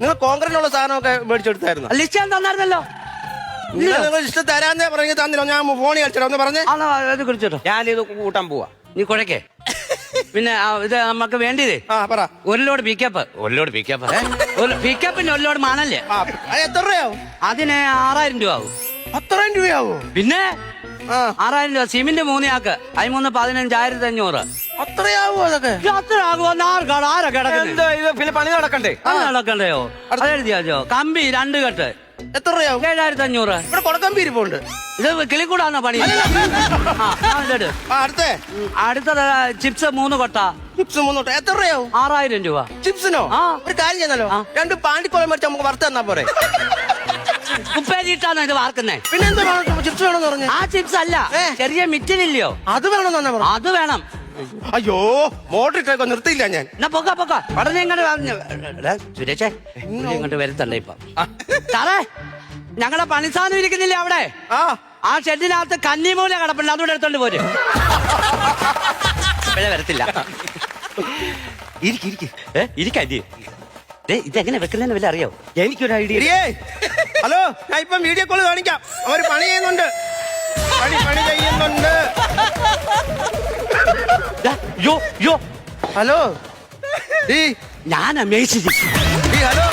നിങ്ങൾ കോൺഗ്രസിനുള്ള സാധനമൊക്കെ മേടിച്ചെടുത്തായിരുന്നു. ലിസ്റ്റ് ഞാൻ തന്നായിരുന്നല്ലോ. നിങ്ങൾ ഇഷ്ടം തരാന്നേ പറഞ്ഞ് തന്നില്ല. ഞാൻ ഫോണിൽ കളിച്ചിട്ട് ഒന്ന് പറഞ്ഞേ. ആണോ അത് കുറിച്ചിട്ടോ ഞാനിത് കൂട്ടാൻ പോവാ. നീ കുഴക്കേ. പിന്നെ ആ, ഇത് നമുക്ക് വേണ്ടിയതേ. ആ പറ. ഒരു ലോഡ് പിക്കപ്പ് ഒരു ലോഡ് പിക്കപ്പ് ഒരു പിക്കപ്പിന് ഒരു ലോഡ് മണല്ലേ ആ അത് എത്ര രൂപയാവും? അതിന് ആറായിരം രൂപ ആവും അത്രയും രൂപയാവോ? പിന്നെ ആ. ആറായിരം രൂപ. സിമെന്റ് മൂന്നിയാക്ക് അതിമൂന്ന് പതിനഞ്ചായിരത്തി അഞ്ഞൂറ്. അത്രയാവോ അതൊക്കെ? ഇത് അത്ര ആകുമെന്ന് ആർക്കാണ് ആരാ കിടക്കുന്നത് എന്താ ഇത് പിന്നെ പണി നടക്കണ്ടേ? അത് നടക്കണ്ടയോ അതെഴുതിയാച്ചോ കമ്പി രണ്ട് കെട്ട്. എത്ര രൂപയാവും ഏഴായിരത്തി അഞ്ഞൂറ് ഇവിടെ കൊടക്കമ്പി ഇരിപ്പുണ്ട് ഇത് കിളിക്കൂടാന്നോ പണി. ആ, ആ, ഇതെട്. ആ അടുത്തേ. അടുത്തത് ചിപ്സ് മൂന്ന് കൊട്ട. ചിപ്സ് മുന്നോട്ട് എത്ര രൂപയാവും ആറായിരം രൂപ. ചിപ്സിനോ? ആ. ഒരു കാര്യം ചെയ്യുന്നല്ലോ രണ്ട് പാണ്ടിക്കോളം മേടിച്ച് നമുക്ക് വറുത്ത് തന്നാ പോരെ. ഉപ്പേരിയിട്ടാണോ ഇത് വാർക്കുന്നേ? പിന്നെ എന്താ ചിപ്സ് വേണമെന്ന് പറഞ്ഞു. ആ ചിപ്സ് അല്ല. ഏ. ചെറിയ മിറ്റിലില്ലയോ? അത് വേണമെന്ന് തന്നെ പറഞ്ഞു. അത് വേണം. അയ്യോ മോട്ടർ ഇട്ടേക്കോ നിർത്തിയില്ല ഞാൻ. എന്നാ പൊക്ക പൊക്ക. ഉടനെ ഇങ്ങോട്ട് വന്ന്. എടാ, സുരേഷേ പുള്ളി ഇങ്ങോട്ട് വരുത്തണ്ട ഇപ്പൊ. സാറേ ഞങ്ങളുടെ പണിസാധനം ഇരിക്കുന്നില്ലേ അവിടെ? ആ. ആ ഷെഡിനകത്ത് കന്നിമൂല കിടപ്പുണ്ട് അതുകൂടെ എടുത്തോണ്ട് പോര്. വരത്തില്ല. ഇരിക്ക്, ഇരിക്ക്. ഏ, ഇതെങ്ങനെ വെക്കുന്നതിന് വല്ല അറിയോ? എനിക്കൊരു ഐഡിയ ഇടിയേ ഹലോ ഞാൻ ഇപ്പം വീഡിയോ കോൾ കാണിക്കാം. അവർ പണി ചെയ്യുന്നുണ്ട്. പണി പണി യോ യോ ഹലോ ഈ ഞാൻ അമേസിച്ചു ഹലോ